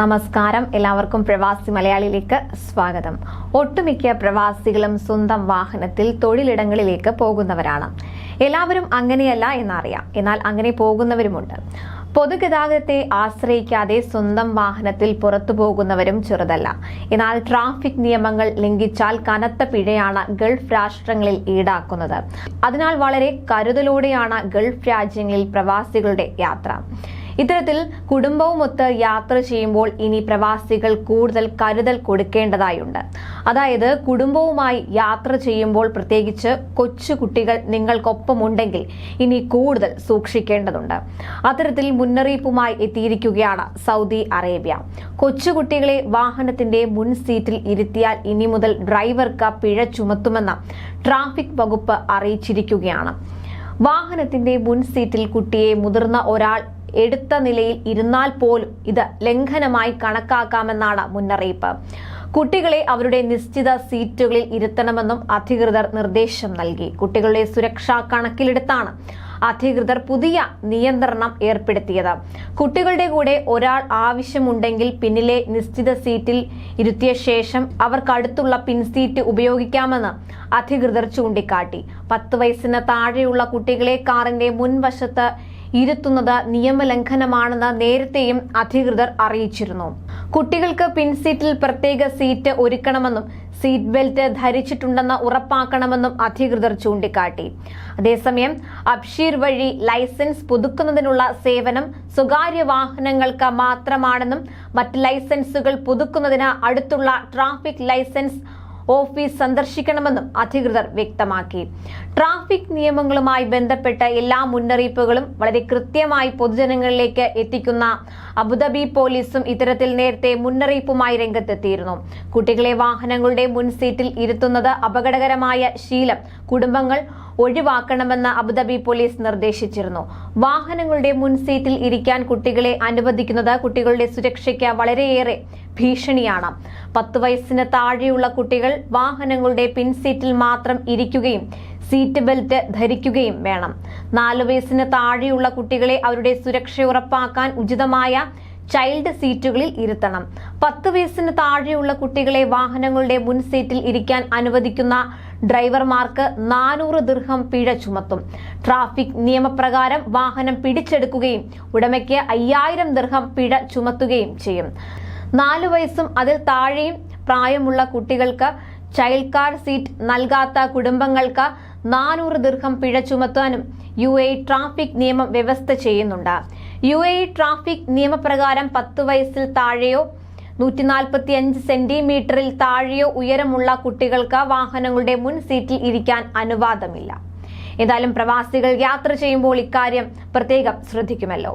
നമസ്കാരം. എല്ലാവർക്കും പ്രവാസി മലയാളിയിലേക്ക് സ്വാഗതം. ഒട്ടുമിക്ക പ്രവാസികളും സ്വന്തം വാഹനത്തിൽ തൊഴിലിടങ്ങളിലേക്ക് പോകുന്നവരാണ്. എല്ലാവരും അങ്ങനെയല്ല എന്നറിയാം. എന്നാൽ അങ്ങനെ പോകുന്നവരുമുണ്ട്. പൊതുഗതാഗതത്തെ ആശ്രയിക്കാതെ സ്വന്തം വാഹനത്തിൽ പുറത്തു പോകുന്നവരും ചെറുതല്ല. എന്നാൽ ട്രാഫിക് നിയമങ്ങൾ ലംഘിച്ചാൽ കനത്ത പിഴയാണ് ഗൾഫ് രാഷ്ട്രങ്ങളിൽ ഈടാക്കുന്നത്. അതിനാൽ വളരെ കരുതലോടെയാണ് ഗൾഫ് രാജ്യങ്ങളിൽ പ്രവാസികളുടെ യാത്ര. ഇത്തരത്തിൽ കുടുംബവുമൊത്ത് യാത്ര ചെയ്യുമ്പോൾ ഇനി പ്രവാസികൾ കൂടുതൽ കരുതൽ കൊടുക്കേണ്ടതായുണ്ട്. അതായത് കുടുംബവുമായി യാത്ര ചെയ്യുമ്പോൾ പ്രത്യേകിച്ച് കൊച്ചു കുട്ടികൾ നിങ്ങൾക്കൊപ്പമുണ്ടെങ്കിൽ ഇനി കൂടുതൽ സൂക്ഷിക്കേണ്ടതുണ്ട്. അത്തരത്തിൽ മുന്നറിയിപ്പുമായി എത്തിയിരിക്കുകയാണ് സൗദി അറേബ്യ. കൊച്ചുകുട്ടികളെ വാഹനത്തിന്റെ മുൻ സീറ്റിൽ ഇരുത്തിയാൽ ഇനി മുതൽ ഡ്രൈവർക്ക് പിഴ ചുമത്തുമെന്ന് ട്രാഫിക് വകുപ്പ് അറിയിച്ചിരിക്കുകയാണ്. വാഹനത്തിന്റെ മുൻ സീറ്റിൽ കുട്ടിയെ മുതിർന്ന ഒരാൾ എടുത്ത നിലയിൽ ഇരുന്നാൽ പോലും ഇത് ലംഘനമായി കണക്കാക്കാമെന്നാണ് മുന്നറിയിപ്പ്. കുട്ടികളെ അവരുടെ നിശ്ചിത സീറ്റുകളിൽ ഇരുത്തണമെന്നും അധികൃതർ നിർദ്ദേശം നൽകി. കുട്ടികളുടെ സുരക്ഷ കണക്കിലെടുത്താണ് അധികൃതർ പുതിയ നിയന്ത്രണം ഏർപ്പെടുത്തിയത്. കുട്ടികളുടെ കൂടെ ഒരാൾ ആവശ്യമുണ്ടെങ്കിൽ പിന്നിലെ നിശ്ചിത സീറ്റിൽ ഇരുത്തിയ ശേഷം അവർക്കടുത്തുള്ള പിൻസീറ്റ് ഉപയോഗിക്കാമെന്ന് അധികൃതർ ചൂണ്ടിക്കാട്ടി. പത്ത് വയസ്സിന് താഴെയുള്ള കുട്ടികളെ കാറിന്റെ മുൻവശത്ത് ഇരുത്തുന്നത് നിയമലംഘനമാണെന്ന് നേരത്തെയും അധികൃതർ അറിയിച്ചിരുന്നു. കുട്ടികൾക്ക് പിൻസീറ്റിൽ പ്രത്യേക സീറ്റ് ഒരുക്കണമെന്നും സീറ്റ് ബെൽറ്റ് ധരിച്ചിട്ടുണ്ടെന്ന് ഉറപ്പാക്കണമെന്നും അധികൃതർ ചൂണ്ടിക്കാട്ടി. അതേസമയം അബ്ഷീർ വഴി ലൈസൻസ് പുതുക്കുന്നതിനുള്ള സേവനം സ്വകാര്യ വാഹനങ്ങൾക്ക് മാത്രമാണെന്നും മറ്റ് ലൈസൻസുകൾ പുതുക്കുന്നതിന് അടുത്തുള്ള ട്രാഫിക് ലൈസൻസ് ഓഫീസ് സന്ദർശിക്കണമെന്നും അധികൃതർ വ്യക്തമാക്കി. ട്രാഫിക് നിയമങ്ങളുമായി ബന്ധപ്പെട്ട എല്ലാ മുന്നറിയിപ്പുകളും വളരെ കൃത്യമായി പൊതുജനങ്ങളിലേക്ക് എത്തിക്കുന്ന അബുദാബി പോലീസും ഇത്തരത്തിൽ നേരത്തെ മുന്നറിയിപ്പുമായി രംഗത്തെത്തിയിരുന്നു. കുട്ടികളെ വാഹനങ്ങളുടെ മുൻസീറ്റിൽ ഇരുത്തുന്നത് അപകടകരമായ ശീലം കുടുംബങ്ങൾ ഒഴിവാക്കണമെന്ന് അബുദാബി പോലീസ് നിർദ്ദേശിച്ചിരുന്നു. വാഹനങ്ങളുടെ മുൻസീറ്റിൽ ഇരിക്കാൻ കുട്ടികളെ അനുവദിക്കുന്നത് കുട്ടികളുടെ സുരക്ഷയ്ക്ക് വളരെയേറെ ഭീഷണിയാണ്. പത്ത് വയസ്സിന് താഴെയുള്ള കുട്ടികൾ വാഹനങ്ങളുടെ പിൻസീറ്റിൽ മാത്രം ഇരിക്കുകയും സീറ്റ് ബെൽറ്റ് ധരിക്കുകയും വേണം. നാല് വയസ്സിന് താഴെയുള്ള കുട്ടികളെ അവരുടെ സുരക്ഷ ഉറപ്പാക്കാൻ ഉചിതമായ ചൈൽഡ് സീറ്റുകളിൽ ഇരുത്തണം. പത്ത് വയസ്സിന് താഴെയുള്ള കുട്ടികളെ വാഹനങ്ങളുടെ മുൻ സീറ്റിൽ ഇരിക്കാൻ അനുവദിക്കുന്ന ഡ്രൈവർമാർക്ക് നാനൂറ് ദീർഘം പിഴ ചുമത്തും. ട്രാഫിക് നിയമപ്രകാരം വാഹനം പിടിച്ചെടുക്കുകയും ഉടമയ്ക്ക് അയ്യായിരം ദീർഘം പിഴ ചുമത്തുകയും ചെയ്യും. നാലു വയസ്സും അതിൽ താഴെയും പ്രായമുള്ള കുട്ടികൾക്ക് ചൈൽഡ് കാർ സീറ്റ് നൽകാത്ത കുടുംബങ്ങൾക്ക് നാനൂറ് ദീർഘം പിഴ ചുമത്താനും യു എ ട്രാഫിക് നിയമം വ്യവസ്ഥ ചെയ്യുന്നുണ്ട്. യു എ ട്രാഫിക് നിയമപ്രകാരം പത്ത് വയസ്സിൽ താഴെയോ നൂറ്റി നാൽപ്പത്തി അഞ്ച് സെന്റിമീറ്ററിൽ താഴെയോ ഉയരമുള്ള കുട്ടികൾക്ക് വാഹനങ്ങളുടെ മുൻ സീറ്റിൽ ഇരിക്കാൻ അനുവാദമില്ല. ഏതായാലും പ്രവാസികൾ യാത്ര ചെയ്യുമ്പോൾ ഇക്കാര്യം പ്രത്യേകം ശ്രദ്ധിക്കുമല്ലോ.